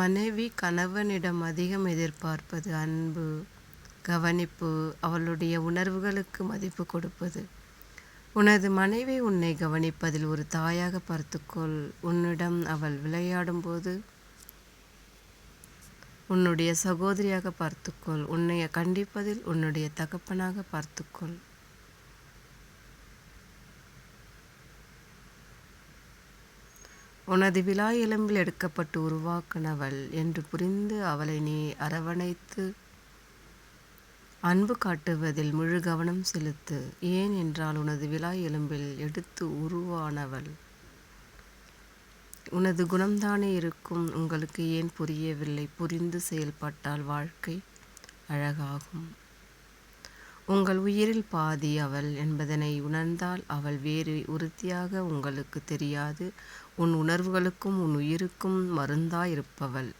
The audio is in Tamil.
மனைவி கணவனிடம் அதிகம் எதிர்பார்ப்பது அன்பு கவனிப்பு அவளுடைய உணர்வுகளுக்கு மதிப்பு கொடுப்பது. உனது மனைவி உன்னை கவனிப்பதில் ஒரு தாயாக பார்த்துக்கொள். உன்னிடம் அவள் விளையாடும்போது உன்னுடைய சகோதரியாக பார்த்துக்கொள். உன்னை கண்டிப்பதில் உன்னுடைய தகப்பனாக பார்த்துக்கொள். உனது விழா எலும்பில் எடுக்கப்பட்டு உருவாக்கினவள் என்று புரிந்து அவளை நீ அரவணைத்து அன்பு காட்டுவதில் முழு கவனம் செலுத்து. ஏன் என்றால் உனது விழா எலும்பில் எடுத்து உருவானவள். உனது குணம்தானே இருக்கும். உங்களுக்கு ஏன் புரியவில்லை? புரிந்து செயல்பட்டால் வாழ்க்கை அழகாகும். உங்கள் உயிரில் பாதி அவள் என்பதனை உணர்ந்தால் அவள் வேறு உறுதியாக உங்களுக்கு தெரியாது. உன் உணர்வுகளுக்கும் உன் உயிருக்கும் மருந்தாயிருப்பவள்.